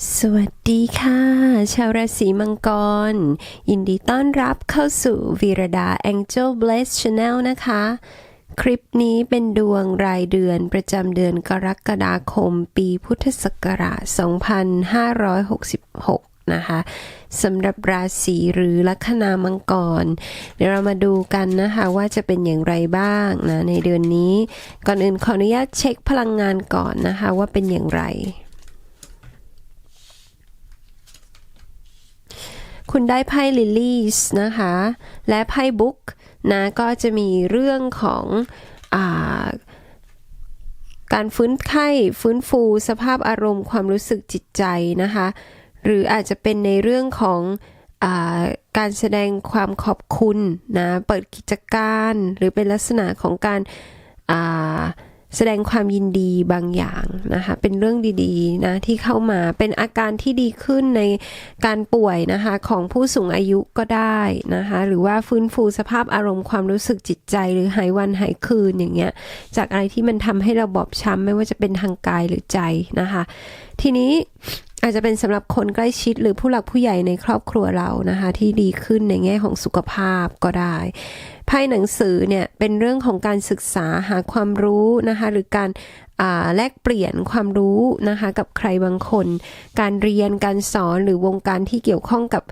สวัสดีค่ะ ชาวราศีมังกร ยินดีต้อนรับเข้าสู่วีรดา Angel Bless Channel นะคะ คลิปนี้เป็นดวงรายเดือนประจำเดือนกรกฎาคมปีพุทธศักราช 2566 นะคะสำหรับราศีหรือลัคนามังกร เดี๋ยวเรามาดูกันนะคะว่าจะเป็นอย่างไรบ้างนะในเดือนนี้ ก่อนอื่นขออนุญาตเช็คพลังงานก่อนนะคะว่าเป็นอย่างไร คุณได้ไพ่ลิลลี่นะคะ และไพ่บุ๊กนะ ก็จะมีเรื่องของอาการฟื้นไข้ฟื้นฟูสภาพอารมณ์ความรู้สึกจิตใจนะคะ หรืออาจจะเป็นในเรื่องของอาการแสดงความขอบคุณนะ เปิดกิจการ หรือเป็นลักษณะของการอา แสดงความยินดีบางอย่างนะคะ เป็นเรื่องดีๆนะที่เข้ามาเป็นอาการที่ดีขึ้นในการป่วยนะคะของผู้สูงอายุก็ได้นะคะ หรือว่าฟื้นฟูสภาพอารมณ์ความรู้สึกจิตใจ หรือหายวันหายคืนอย่างเงี้ย จากอะไรที่มันทำให้เราบอบช้ำไม่ว่าจะเป็นทางกายหรือใจนะคะ ทีนี้ อาจจะเป็นสำหรับคนใกล้ชิดหรือผู้หลักผู้ใหญ่ในครอบครัวเรานะคะ ที่ดีขึ้นในแง่ของสุขภาพก็ได้ไพ่หนังสือเนี่ยเป็นเรื่องของการศึกษาหาความรู้นะคะหรือการแลกเปลี่ยนความรู้นะคะกับใครบางคน การเรียนการสอนหรือวงการที่เกี่ยวข้องกับ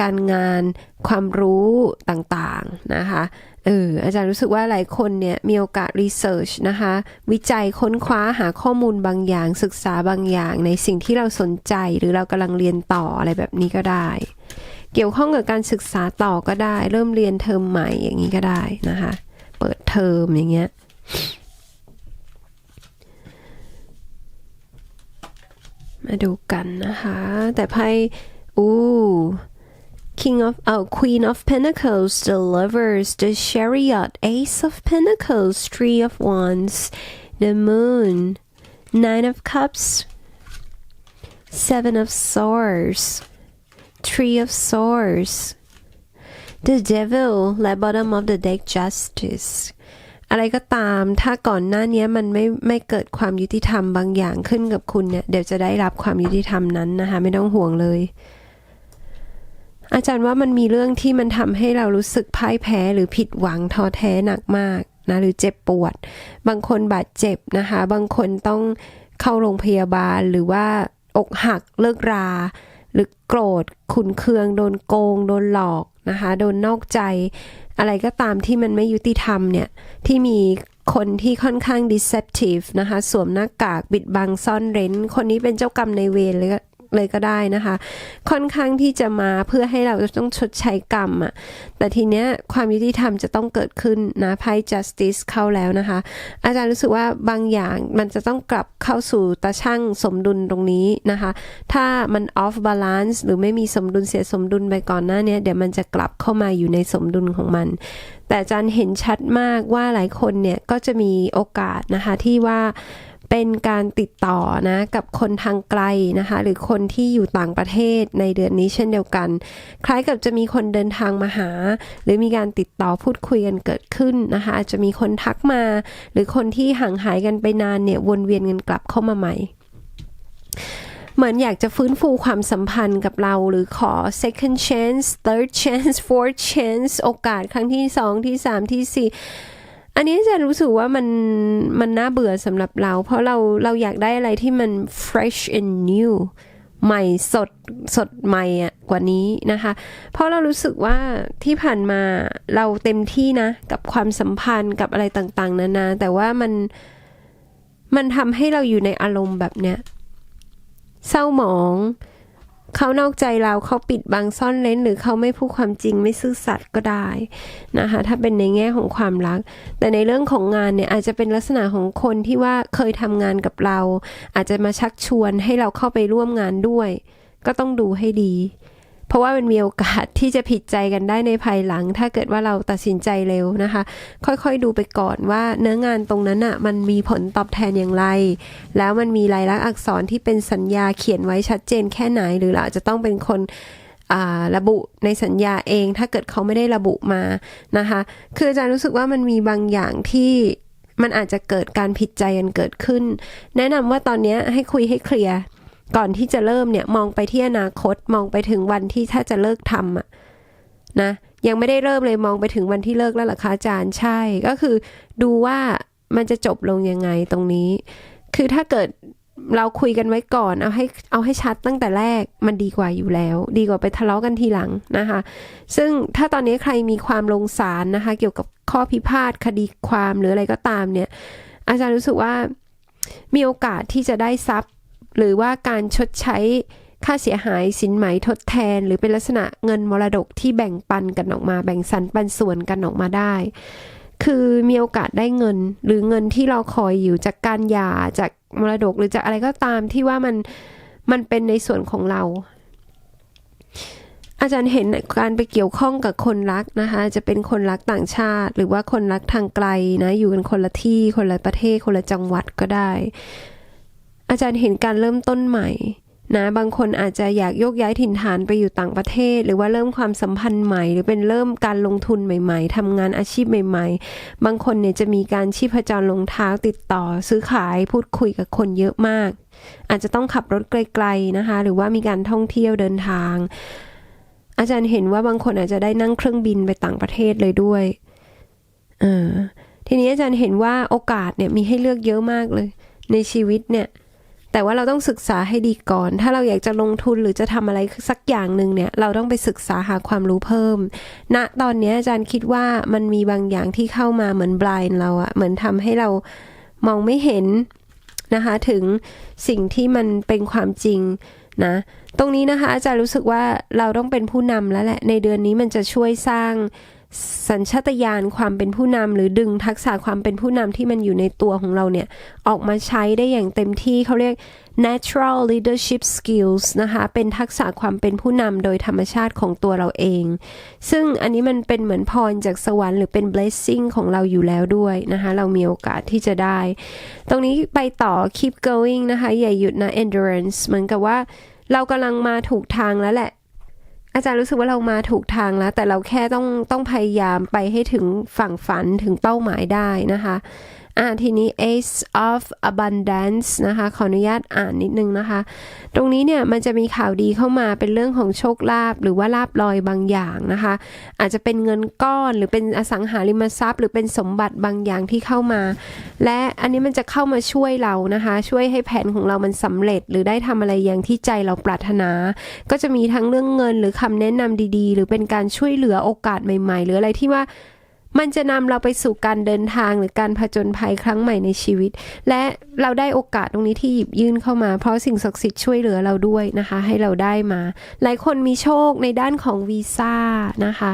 การงานความรู้ต่างๆนะคะเอออาจารย์รู้สึกว่าหลายคนเนี่ยมีโอกาสรีเสิร์ชนะคะ วิจัยค้นคว้าหาข้อมูลบางอย่าง ศึกษาบางอย่างในสิ่งที่เราสนใจหรือเรากำลังเรียนต่ออะไรแบบนี้ก็ได้ เกี่ยวข้องกับการศึกษาต่อก็ได้ เริ่มเรียนเทอมใหม่อย่างนี้ก็ได้นะคะ เปิดเทอมอย่างเงี้ยมาดูกันนะคะ แต่ไพ่อู้ King of oh Queen of Pentacles, the Lovers, the Chariot, Ace of Pentacles, Three of Wands, the Moon, Nine of Cups, Seven of Swords, Three of Swords, the Devil และ Bottom of the Deck Justice อะไรก็ตาม ถ้าก่อนหน้านี้มันไม่ไม่เกิดความยุติธรรมบางอย่างขึ้นกับคุณเนี่ย เดี๋ยวจะได้รับความยุติธรรมนั้นนะคะ ไม่ต้องห่วงเลย อาจารย์ว่ามันมีเรื่องที่มันทำให้เรารู้สึกพ่ายแพ้หรือผิดหวังท้อแท้หนักมากนะหรือเจ็บปวด บางคนบาดเจ็บนะคะ บางคนต้องเข้าโรงพยาบาลหรือว่าอกหักเลิกรา หรือโกรธ ขุนเคือง โดนโกง โดนหลอกนะคะ โดนนอกใจ อะไรก็ตามที่มันไม่ยุติธรรมเนี่ย ที่มีคนที่ค่อนข้าง deceptive นะคะ สวมหน้ากาก บิดบังซ่อนเร้น คนนี้เป็นเจ้ากรรมในเวรเลย เลยก็ได้นะคะ ค่อนข้างที่จะมาเพื่อให้เราจะต้องชดใช้กรรมอะแต่ทีเนี้ยความยุติธรรมจะต้องเกิดขึ้นนะไพ่ justice เข้าแล้วนะคะ อาจารย์รู้สึกว่าบางอย่างมันจะต้องกลับเข้าสู่ตาช่างสมดุลตรงนี้นะคะ ถ้ามัน off balance หรือไม่มีสมดุลเสียสมดุลไปก่อนหน้านี้เดี๋ยวมันจะกลับเข้ามาอยู่ในสมดุลของมัน แต่อาจารย์เห็นชัดมากว่าหลายคนเนี่ยก็จะมีโอกาสนะคะที่ว่า เป็นการติดต่อนะกับคนทางไกลนะคะ หรือคนที่อยู่ต่างประเทศในเดือนนี้เช่นเดียวกัน คล้ายกับจะมีคนเดินทางมาหา หรือมีการติดต่อพูดคุยกันเกิดขึ้นนะคะอาจจะมีคนทักมา หรือคนที่ห่างหายกันไปนานเนี่ยวนเวียนกันกลับเข้ามาใหม่เหมือนอยากจะฟื้นฟูความสัมพันธ์กับเราหรือขอ second chance third chance fourth chance โอกาสครั้งที่สองที่สามที่สี่ อันนี้จะรู้สึกว่ามันมันน่าเบื่อสำหรับเรา เพราะเราเราอยากได้อะไรที่มัน fresh and new ใหม่สดสดใหม่อะกว่านี้นะคะ เพราะเรารู้สึกว่าที่ผ่านมาเราเต็มที่นะ กับความสัมพันธ์กับอะไรต่างๆ นานา แต่ว่ามันมันทำให้เราอยู่ในอารมณ์แบบเนี้ยเศร้าหมอง เขานอกใจเราเขาปิดบังซ่อนเล้น หรือเขาไม่พูดความจริงไม่ซื่อสัตย์ก็ได้นะคะถ้าเป็นในแง่ของความรัก แต่ในเรื่องของงานเนี่ยอาจจะเป็นลักษณะของคนที่ว่าเคยทำงานกับเรา อาจจะมาชักชวนให้เราเข้าไปร่วมงานด้วย ก็ต้องดูให้ดี เพราะว่ามันมีโอกาสที่จะผิดใจกันได้ในภายหลัง ถ้าเกิดว่าเราตัดสินใจเร็วนะคะ ค่อยๆดูไปก่อนว่าเนื้องานตรงนั้นอะ่ะมันมีผลตอบแทนอย่างไร แล้วมันมีลายลักษณ์อักษรที่เป็นสัญญาเขียนไว้ชัดเจนแค่ไหน หรือเราอาจจะต้องเป็นคนระบุในสัญญาเองถ้าเกิดเขาไม่ได้ระบุมานะคะ คืออาจารย์รู้สึกว่ามันมีบางอย่างที่มันอาจจะเกิดการผิดใจกันเกิดขึ้น แนะนำว่าตอนนี้ให้คุยให้เคลียร์ ก่อนที่จะเริ่มเนี่ยมองไปที่อนาคตมองไปถึงวันที่ถ้าจะเลิกทำอะนะยังไม่ได้เริ่มเลยมองไปถึงวันที่เลิกแล้วหรอคะอาจารย์ใช่ก็คือดูว่ามันจะจบลงยังไงตรงนี้ คือถ้าเกิดเราคุยกันไว้ก่อน เอาให้เอาให้ชัดตั้งแต่แรกมันดีกว่าอยู่แล้ว ดีกว่าไปทะเลาะกันทีหลังนะคะ ซึ่งถ้าตอนนี้ใครมีความลงศาลนะคะ เกี่ยวกับข้อพิพาทคดีความหรืออะไรก็ตามเนี่ย อาจารย์รู้สึกว่ามีโอกาสที่จะได้ทรัพย์ หรือว่าการชดใช้ค่าเสียหายสินไหมทดแทน หรือเป็นลักษณะเงินมรดกที่แบ่งปันกันออกมา แบ่งสรรปันส่วนกันออกมาได้ คือมีโอกาสได้เงิน หรือเงินที่เราคอยอยู่จากการหย่าจากมรดกหรือจากอะไรก็ตามที่ว่ามันมันเป็นในส่วนของเรา อาจารย์เห็นการไปเกี่ยวข้องกับคนรักนะคะ จะเป็นคนรักต่างชาติ หรือว่าคนรักทางไกลนะอยู่กันคนละที่คนละประเทศคนละจังหวัดก็ได้ อาจารย์เห็นการเริ่มต้นใหม่นะบางคนอาจจะอยากโยกย้ายถิ่นฐานไปอยู่ต่างประเทศ หรือว่าเริ่มความสัมพันธ์ใหม่ หรือเป็นเริ่มการลงทุนใหม่ ๆทำงานอาชีพใหม่ ๆ บางคนเนี่ยจะมีการชีพจรลงเท้าติดต่อ ซื้อขายพูดคุยกับคนเยอะมาก อาจจะต้องขับรถไกลๆนะคะ หรือว่ามีการท่องเที่ยวเดินทาง อาจารย์เห็นว่าบางคนอาจจะได้นั่งเครื่องบินไปต่างประเทศเลยด้วยเออทีนี้อาจารย์เห็นว่าโอกาสเนี่ยมีให้เลือกเยอะมากเลย ในชีวิตเนี่ย แต่ว่าเราต้องศึกษาให้ดีก่อน ถ้าเราอยากจะลงทุนหรือจะทำอะไรสักอย่างหนึ่งเนี่ย เราต้องไปศึกษาหาความรู้เพิ่มณตอนนี้อาจารย์คิดว่ามันมีบางอย่างที่เข้ามาเหมือนบลายเราอะเหมือนทำให้เรามองไม่เห็นนะคะถึงสิ่งที่มันเป็นความจริงนะตรงนี้นะคะอาจารย์รู้สึกว่าเราต้องเป็นผู้นำแล้วแหละ ในเดือนนี้มันจะช่วยสร้าง สัญชาตญาณความเป็นผู้นำหรือดึงทักษะความเป็นผู้นำที่มันอยู่ในตัวของเราเนี่ย ออกมาใช้ได้อย่างเต็มที่เขาเรียก natural leadership skills นะคะ เป็นทักษะความเป็นผู้นำโดยธรรมชาติของตัวเราเอง ซึ่งอันนี้มันเป็นเหมือนพรจากสวรรค์หรือเป็น blessing ของเราอยู่แล้วด้วยนะคะ เรามีโอกาสที่จะได้ ตรงนี้ไปต่อ keep going นะคะ อย่าหยุดนะ endurance เหมือนกับว่าเรากำลังมาถูกทางแล้วแหละ อาจารย์รู้สึกว่าเรามาถูกทางแล้ว แต่เราแค่ต้องต้องพยายามไปให้ถึงฝั่งฝันถึงเป้าหมายได้นะคะ อ่าทีนี้ Ace of Abundance นะคะ ขออนุญาตอ่านนิดนึงนะคะ ตรงนี้เนี่ยมันจะมีข่าวดีเข้ามาเป็นเรื่องของโชคลาภหรือว่าลาบลอยบางอย่างนะคะ อาจจะเป็นเงินก้อนหรือเป็นอสังหาริมทรัพย์ หรือเป็นสมบัติบางอย่างที่เข้ามา และอันนี้มันจะเข้ามาช่วยเรานะคะ ช่วยให้แผนของเรามันสำเร็จ หรือได้ทำอะไรอย่างที่ใจเราปรารถนา ก็จะมีทั้งเรื่องเงินหรือคำแนะนำดีๆ หรือเป็นการช่วยเหลือโอกาสใหม่ ๆ หรืออะไรที่ว่า มันจะนำเราไปสู่การเดินทางหรือการผจญภัยครั้งใหม่ในชีวิต และเราได้โอกาสตรงนี้ที่หยิบยื่นเข้ามา เพราะสิ่งศักดิ์สิทธิ์ช่วยเหลือเราด้วยนะคะ ให้เราได้มา หลายคนมีโชคในด้านของวีซ่านะคะ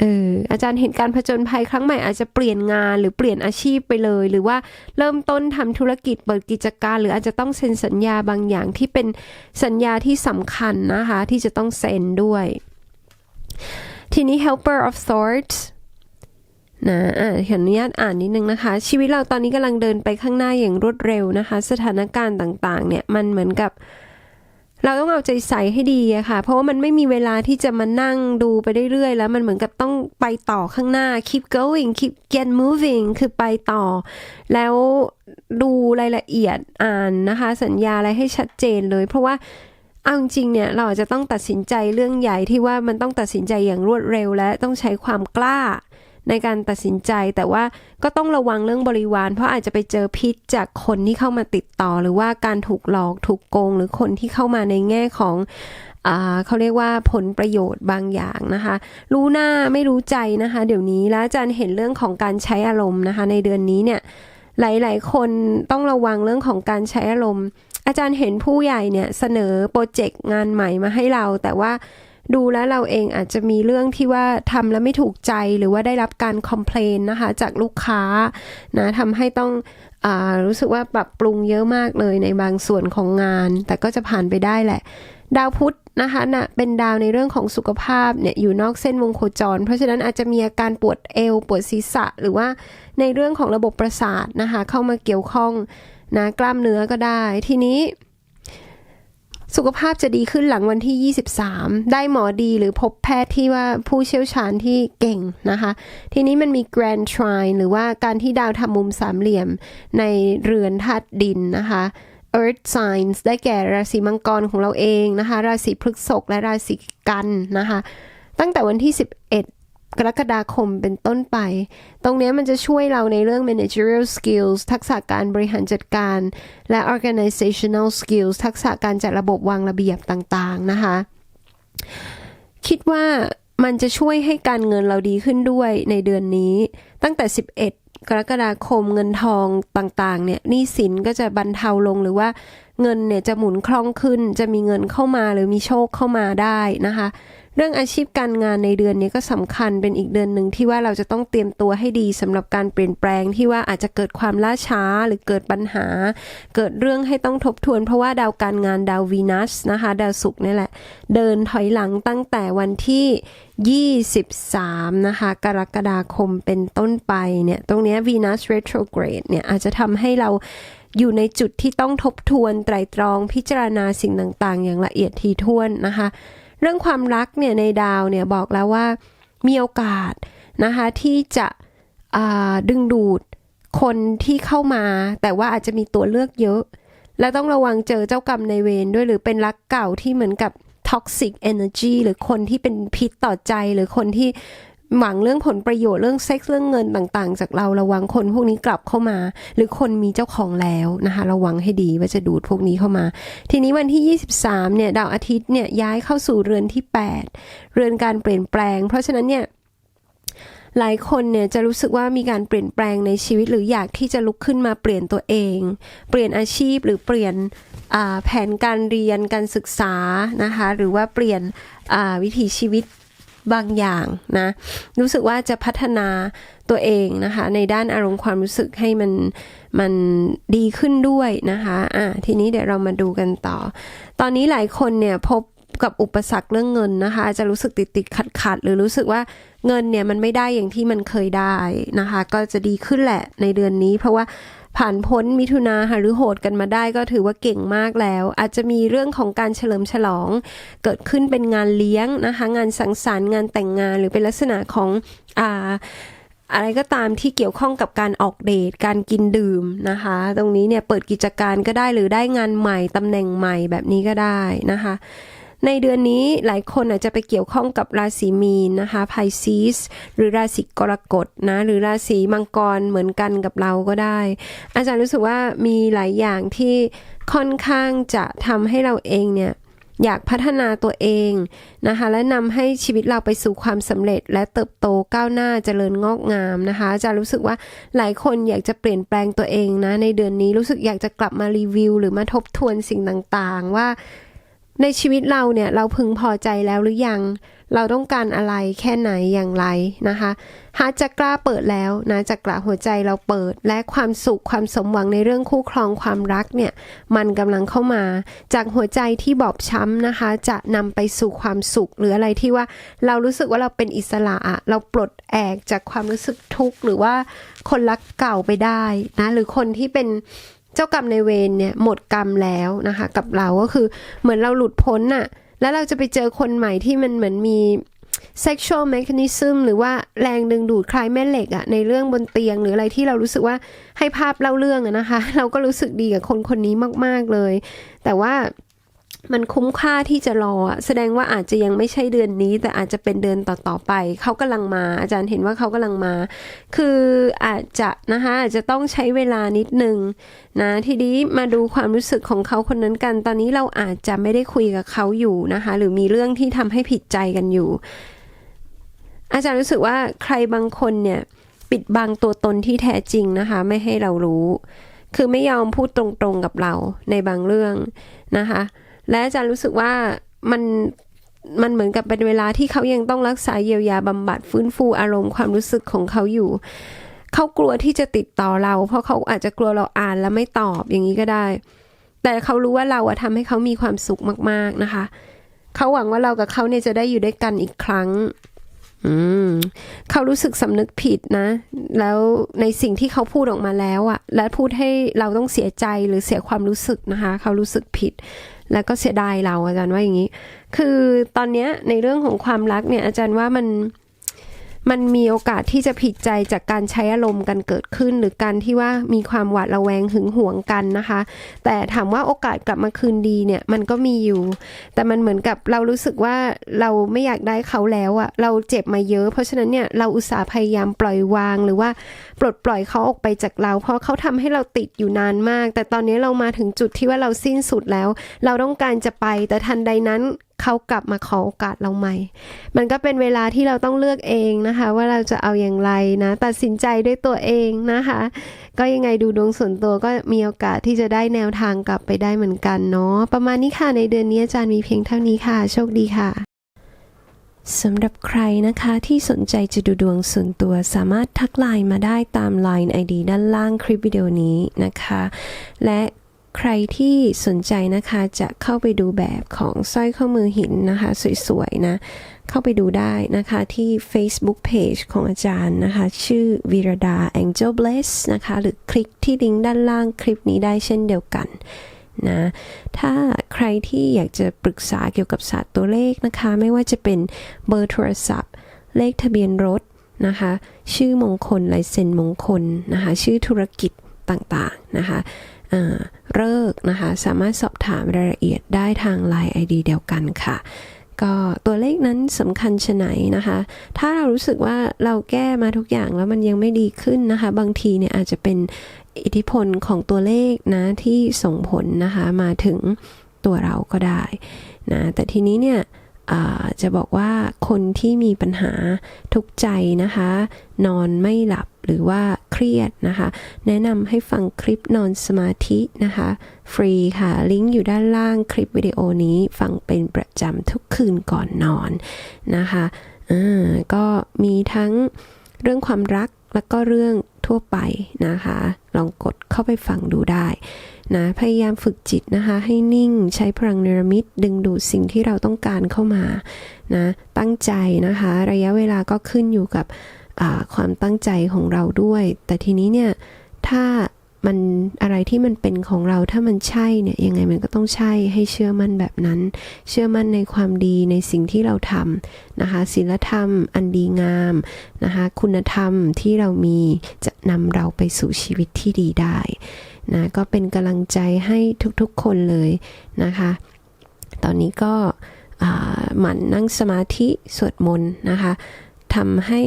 เอออาจารย์เห็นการผจญภัยครั้งใหม่อาจจะเปลี่ยนงานหรือเปลี่ยนอาชีพไปเลย หรือว่าเริ่มต้นทำธุรกิจเปิดกิจการ หรืออาจจะต้องเซ็นสัญญาบางอย่างที่เป็นสัญญาที่สำคัญนะคะ ที่จะต้องเซ็นด้วย ทีนี้ helper of thoughts นะอ่าขออนุญาตอ่านนิดนึงนะคะ ชีวิตเราตอนนี้กำลังเดินไปข้างหน้าอย่างรวดเร็วนะคะ สถานการณ์ต่างๆ เนี่ยมันเหมือนกับ เราต้องเอาใจใส่ให้ดีอะค่ะ เพราะว่ามันไม่มีเวลาที่จะมานั่งดูไปเรื่อยๆแล้วมันเหมือนกับต้องไปต่อข้างหน้า keep going keep get moving คือไปต่อ แล้วดูรายละเอียดอ่านนะคะ สัญญาอะไรให้ชัดเจนเลย เพราะว่าเอาจริงเนี่ยเราอาจจะต้องตัดสินใจเรื่องใหญ่ที่ว่ามันต้องตัดสินใจอย่างรวดเร็วและต้องใช้ความกล้า ในการตัดสินใจ แต่ว่าก็ต้องระวังเรื่องบริวาร เพราะอาจจะไปเจอพิษจากคนที่เข้ามาติดต่อ หรือว่าการถูกหลอกถูกโกง หรือคนที่เข้ามาในแง่ของเขาเรียกว่าผลประโยชน์บางอย่างนะคะ รู้หน้าไม่รู้ใจนะคะ เดี๋ยวนี้แล้วอาจารย์เห็นเรื่องของการใช้อารมณ์นะคะ ในเดือนนี้เนี่ยหลาย ๆ คนต้องระวังเรื่องของการใช้อารมณ์ อาจารย์เห็นผู้ใหญ่เนี่ยเสนอโปรเจกต์งานใหม่มาให้เรา แต่ว่า ดูแล้วเราเองอาจจะมีเรื่องที่ว่าทำแล้วไม่ถูกใจหรือว่าได้รับการคอมเพลนนะคะจากลูกค้านะทำให้ต้องอรู้สึกว่าปรับปรุงเยอะมากเลยในบางส่วนของงาน แต่ก็จะผ่านไปได้แหละ ดาวพุธนะคะนะเป็นดาวในเรื่องของสุขภาพเนี่ยอยู่นอกเส้นวงโคจร เพราะฉะนั้นอาจจะมีอาการปวดเอว ปวดศีรษะ หรือว่าในเรื่องของระบบประสาทนะคะเข้ามาเกี่ยวข้องนะกล้ามเนื้อก็ได้ ทีนี้ สุขภาพจะดีขึ้นหลังวันที่ 23 ได้หมอดีหรือพบแพทย์ที่ว่าผู้เชี่ยวชาญที่เก่งนะคะ ทีนี้มันมี Grand Trine หรือว่าการที่ดาวทำมุมสามเหลี่ยมในเรือนธาตุดินนะคะ earth signs ได้แก่ราศีมังกรของเราเองนะคะ ราศีพฤษภและราศีกันนะคะ ตั้งแต่วันที่ 11 กรกฎาคมเป็นต้นไป ตรงนี้มันจะช่วยเราในเรื่อง managerial skills ทักษะการบริหารจัดการ และ organizational skills ทักษะการจัดระบบวางระเบียบต่างๆ นะคะ คิดว่ามันจะช่วยให้การเงินเราดีขึ้นด้วยในเดือนนี้ ตั้งแต่ 11กรกฎาคมเงินทองต่างๆ เนี่ยหนี้สินก็จะบรรเทาลงหรือว่าเงินเนี่ยจะหมุนคล่องขึ้น จะมีเงินเข้ามาหรือมีโชคเข้ามาได้นะคะ เรื่องอาชีพการงานในเดือนนี้ก็สำคัญเป็นอีกเดือนหนึ่งที่ว่าเราจะต้องเตรียมตัวให้ดีสำหรับการเปลี่ยนแปลงที่ว่าอาจจะเกิดความล่าช้าหรือเกิดปัญหา เกิดเรื่องให้ต้องทบทวน เพราะว่าดาวการงานดาววีนัสนะคะดาวศุกร์นี่แหละ เดินถอยหลังตั้งแต่วันที่ 23 นะคะ กรกฎาคมเป็นต้นไปเนี่ย ตรงนี้วีนัส retrograde เนี่ยอาจจะทำให้เราอยู่ในจุดที่ต้องทบทวนไตรตรองพิจารณาสิ่งต่างๆ อย่างละเอียดทีท่วนนะคะ เรื่องความรักเนี่ยในดาวเนี่ยบอกแล้วว่ามีโอกาสนะคะที่จะดึงดูดคนที่เข้ามา แต่ว่าอาจจะมีตัวเลือกเยอะ และต้องระวังเจอเจ้ากรรมในเวรด้วยหรือเป็นรักเก่าที่เหมือนกับท็อกซิกเอเนอร์จีหรือคนที่เป็นพิษต่อใจหรือคนที่ หวังเรื่องผลประโยชน์เรื่องเซ็กส์เรื่องเงินต่างๆ จากเราระวังคนพวกนี้กลับเข้ามา หรือคนมีเจ้าของแล้วนะคะระวังให้ดีว่าจะดูดพวกนี้เข้ามา ทีนี้วันที่ 23เนี่ยดาวอาทิตย์เนี่ยย้ายเข้าสู่เรือนที่ 8 เรือนการเปลี่ยนแปลง เพราะฉะนั้นเนี่ยหลายคนเนี่ยจะรู้สึกว่ามีการเปลี่ยนแปลงในชีวิตหรืออยากที่จะลุกขึ้นมาเปลี่ยนตัวเอง เปลี่ยนอาชีพหรือเปลี่ยนแผนการเรียนการศึกษานะคะหรือว่าเปลี่ยนวิถีชีวิต บางอย่างนะรู้สึกว่าจะพัฒนาตัวเองนะคะ ในด้านอารมณ์ความรู้สึกให้มันมันดีขึ้นด้วยนะคะอ่าทีนี้เดี๋ยวเรามาดูกันต่อ ตอนนี้หลายคนเนี่ยพบกับอุปสรรคเรื่องเงินนะคะอาจจะรู้สึกติดติดขัดขัดหรือรู้สึกว่าเงินเนี่ยมันไม่ได้อย่างที่มันเคยได้นะคะ ก็จะดีขึ้นแหละในเดือนนี้ เพราะว่า ผ่านพ้นมิถุนาหรือโหดกันมาได้ก็ถือว่าเก่งมากแล้ว อาจจะมีเรื่องของการเฉลิมฉลอง เกิดขึ้นเป็นงานเลี้ยงนะคะ งานสังสรรค์งานแต่งงานหรือเป็นลักษณะของอ่าอะไรก็ตามที่เกี่ยวข้องกับการออกเดท การกินดื่มนะคะ ตรงนี้เนี่ยเปิดกิจการก็ได้หรือได้งานใหม่ตำแหน่งใหม่แบบนี้ก็ได้นะคะ ในเดือนนี้หลายคนอาจจะไปเกี่ยวข้องกับราศีมีนนะคะไพซีสหรือราศีกรกฎนะ หรือราศีมังกรเหมือนกันกับเราก็ได้ อาจารย์รู้สึกว่ามีหลายอย่างที่ค่อนข้างจะทำให้เราเองเนี่ยอยากพัฒนาตัวเองนะคะและนำให้ชีวิตเราไปสู่ความสำเร็จ และเติบโตก้าวหน้าเจริญงอกงามนะคะอาจะรู้สึกว่าหลายคนอยากจะเปลี่ยนแปลงตัวเองนะในเดือนนี้รู้สึกอยากจะกลับมารีวิว หรือมาทบทวนสิ่งต่างๆ ว่า ในชีวิตเราเนี่ยเราพึงพอใจแล้วหรือยัง เราต้องการอะไรแค่ไหนอย่างไรนะคะฮาร์ทจักราเปิดแล้วนะจักระหัวใจเราเปิด และความสุขความสมหวังในเรื่องคู่ครองความรักเนี่ยมันกำลังเข้ามา จากหัวใจที่บอบช้ำนะคะ จะนำไปสู่ความสุขหรืออะไรที่ว่าเรารู้สึกว่าเราเป็นอิสระอะเราปลดแอกจากความรู้สึกทุกข์หรือว่าคนรักเก่าไปได้นะหรือคนที่เป็น เจ้ากรรมในเวรเนี่ยหมดกรรมแล้วนะคะ กับเราก็คือเหมือนเราหลุดพ้นน่ะ แล้วเราจะไปเจอคนใหม่ที่มันเหมือนมี sexual mechanism หรือว่าแรงดึงดูดคล้ายแม่เหล็กอะในเรื่องบนเตียงหรืออะไรที่เรารู้สึกว่าให้ภาพเล่าเรื่องอะนะคะ เราก็รู้สึกดีกับคนคนนี้มาก ๆเลย แต่ว่า มันคุ้มค่าที่จะรอแสดงว่าอาจจะยังไม่ใช่เดือนนี้ แต่อาจจะเป็นเดือนต่อๆไป เขากำลังมา อาจารย์เห็นว่าเขากำลังมา คืออาจจะนะคะอาจจะต้องใช้เวลานิดนึงนะทีนี้มาดูความรู้สึกของเขาคนนั้นกัน ตอนนี้เราอาจจะไม่ได้คุยกับเขาอยู่นะคะ หรือมีเรื่องที่ทำให้ผิดใจกันอยู่ อาจารย์รู้สึกว่าใครบางคนเนี่ยปิดบังตัวตนที่แท้จริงนะคะ ไม่ให้เรารู้ คือไม่ยอมพูดตรงๆกับเราในบางเรื่องนะคะ และอาจารย์รู้สึกว่ามันมันเหมือนกับเป็นเวลาที่เขายังต้องรักษาเยียวยาบำบัดฟื้นฟูอารมณ์ความรู้สึกของเขาอยู่ เขากลัวที่จะติดต่อเรา เพราะเขาอาจจะกลัวเราอ่านแล้วไม่ตอบอย่างนี้ก็ได้ แต่เขารู้ว่าเราอะทำให้เขามีความสุขมากๆนะคะ เขาหวังว่าเรากับเขาเนี่ยจะได้อยู่ด้วยกันอีกครั้ง เขารู้สึกสำนึกผิดนะ แล้วในสิ่งที่เขาพูดออกมาแล้วอะและพูดให้เราต้องเสียใจหรือเสียความรู้สึกนะคะ เขารู้สึกผิด แล้วก็เสียดายเราอาจารย์ว่าอย่างนี้ คือตอนเนี้ยในเรื่องของความรักเนี่ยอาจารย์ว่ามัน มันมีโอกาสที่จะผิดใจจากการใช้อารมณ์กันเกิดขึ้น หรือการที่ว่ามีความหวาดระแวงหึงหวงกันนะคะ แต่ถามว่าโอกาสกลับมาคืนดีเนี่ยมันก็มีอยู่ แต่มันเหมือนกับเรารู้สึกว่าเราไม่อยากได้เขาแล้วอะเราเจ็บมาเยอะ เพราะฉะนั้นเนี่ยเราอุตส่าห์พยายามปล่อยวางหรือว่า ปลดปล่อยเขาออกไปจากเรา เพราะเขาทำให้เราติดอยู่นานมาก แต่ตอนนี้เรามาถึงจุดที่ว่าเราสิ้นสุดแล้ว เราต้องการจะไป แต่ทันใดนั้นเขากลับมาขอโอกาสเราใหม่ มันก็เป็นเวลาที่เราต้องเลือกเองนะคะ ว่าเราจะเอาอย่างไรนะ ตัดสินใจด้วยตัวเองนะคะ ก็ยังไงดูดวงส่วนตัวก็มีโอกาสที่จะได้แนวทางกลับไปได้เหมือนกันเนาะ ประมาณนี้ค่ะในเดือนนี้อาจารย์มีเพียงเท่านี้ค่ะ โชคดีค่ะ สำหรับใครนะคะที่สนใจจะดูดวงส่วนตัวสามารถทักไลน์มาได้ตาม Line ID ด้านล่างคลิปวิดีโอนี้นะคะ และใครที่สนใจนะคะจะเข้าไปดูแบบของสร้อยข้อมือหินนะคะ สวยๆนะ เข้าไปดูได้นะคะที่ Facebook Page ของอาจารย์นะคะ ชื่อวีรดา Angel Bless นะคะ หรือคลิกที่ลิงก์ด้านล่างคลิปนี้ได้เช่นเดียวกัน นะ ถ้าใครที่อยากจะปรึกษาเกี่ยวกับศาสตร์ตัวเลขนะคะ ไม่ว่าจะเป็นเบอร์โทรศัพท์ เลขทะเบียนรถนะคะ ชื่อมงคลลายเซ็นมงคลนะคะ ชื่อธุรกิจต่างๆนะคะเลิกนะคะ สามารถสอบถามรายละเอียดได้ทาง Line ID เดียวกันค่ะ ก็ตัวเลขนั้นสำคัญชะไหนนะคะ ถ้าเรารู้สึกว่าเราแก้มาทุกอย่างแล้วมันยังไม่ดีขึ้นนะคะ บางทีเนี่ยอาจจะเป็นอิทธิพลของตัวเลขนะที่ส่งผลนะคะมาถึงตัวเราก็ได้นะแต่ทีนี้เนี่ยจะบอกว่าคนที่มีปัญหาทุกใจนะคะ นอนไม่หลับหรือว่า เครียดนะคะ แนะนำให้ฟังคลิปนอนสมาธินะคะ ฟรีค่ะ ลิงก์อยู่ด้านล่างคลิปวิดีโอนี้ฟังเป็นประจำทุกคืนก่อนนอนนะคะก็มีทั้งเรื่องความรักแล้วก็เรื่องทั่วไปนะคะ ลองกดเข้าไปฟังดูได้นะพยายามฝึกจิตนะคะ ให้นิ่งใช้พลังเนรมิตดึงดูดสิ่งที่เราต้องการเข้ามานะตั้งใจนะคะ ระยะเวลาก็ขึ้นอยู่กับ ความตั้งใจของเราด้วย แต่ทีนี้เนี่ยถ้ามันอะไรที่มันเป็นของเราถ้ามันใช่เนี่ยยังไงมันก็ต้องใช่ให้เชื่อมั่นแบบนั้น เชื่อมั่นในความดีในสิ่งที่เราทำนะคะศีลธรรมอันดีงามนะคะคุณธรรมที่เรามีจะนำเราไปสู่ชีวิตที่ดีได้นะก็เป็นกำลังใจให้ทุกๆคนเลยนะคะ ตอนนี้ก็หมั่นนั่งสมาธิสวดมนต์นะคะทำให้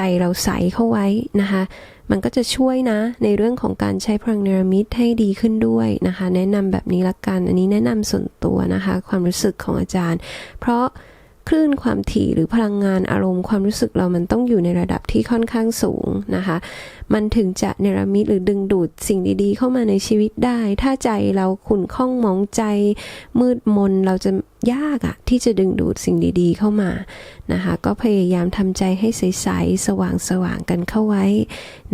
ใจเราใสเข้าไว้นะคะ มันก็จะช่วยนะในเรื่องของการใช้พลังเนรมิตให้ดีขึ้นด้วยนะคะ แนะนำแบบนี้ละกัน อันนี้แนะนำส่วนตัวนะคะ ความรู้สึกของอาจารย์ เพราะ คลื่นความถี่หรือพลังงานอารมณ์ความรู้สึกเรามันต้องอยู่ในระดับที่ค่อนข้างสูงนะคะ มันถึงจะเนรมิตหรือดึงดูดสิ่งดีๆ เข้ามาในชีวิตได้ ถ้าใจเราขุ่นข้องมองใจ มืดมนเราจะยากอะที่จะดึงดูดสิ่งดีๆเข้ามานะคะ ก็พยายามทำใจให้ใสๆสว่างๆกันเข้าไว้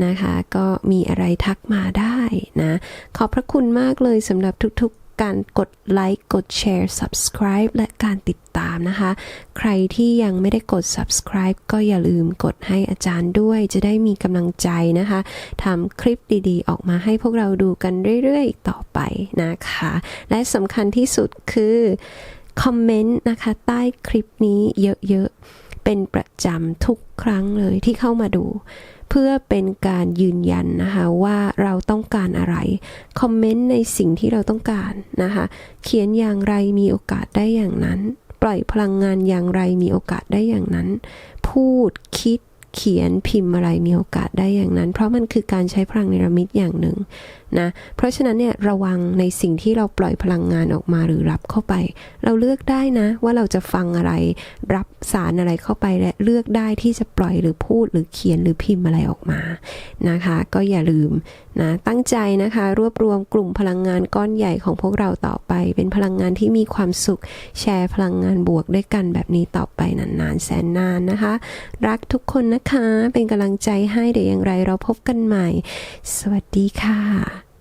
นะคะ ก็มีอะไรทักมาได้นะ ขอบพระคุณมากเลยสำหรับทุกๆ การกดไลค์กดแชร์ subscribe และการติดตามนะคะ ใครที่ยังไม่ได้กด subscribe ก็อย่าลืมกดให้อาจารย์ด้วย จะได้มีกำลังใจนะคะทำคลิปดีๆ ออกมาให้พวกเราดูกันเรื่อยๆ ต่อไปนะคะ และสำคัญที่สุดคือคอมเมนต์นะคะ ใต้คลิปนี้เยอะๆ เป็นประจำทุกครั้งเลยที่เข้ามาดู พื่อเป็นการยืนยันนะคะว่าเราต้องการอะไร คอมเมนต์ในสิ่งที่เราต้องการนะคะเขียนอย่างไรมีโอกาสได้อย่างนั้น ปล่อยพลังงานอย่างไรมีโอกาสได้อย่างนั้น พูดคิด เขียนพิมพ์อะไรมีโอกาสได้อย่างนั้น เพราะมันคือการใช้พลังเนรมิตอย่างหนึ่งนะเพราะฉะนั้นเนี่ยระวังในสิ่งที่เราปล่อยพลังงานออกมาหรือรับเข้าไป เราเลือกได้นะ ว่าเราจะฟังอะไร รับสารอะไรเข้าไปและเลือกได้ที่จะปล่อยหรือพูดหรือเขียนหรือพิมพ์อะไรออกมานะคะ ก็อย่าลืมนะตั้งใจนะคะ รวบรวมกลุ่มพลังงานก้อนใหญ่ของพวกเราต่อไป เป็นพลังงานที่มีความสุขแชร์พลังงานบวกด้วยกันแบบนี้ต่อไปนานๆแสนนานนะคะ รักทุกคนนะนะคะ เป็นกำลังใจให้เดี๋ยวอย่างไรเราพบกันใหม่ สวัสดีค่ะ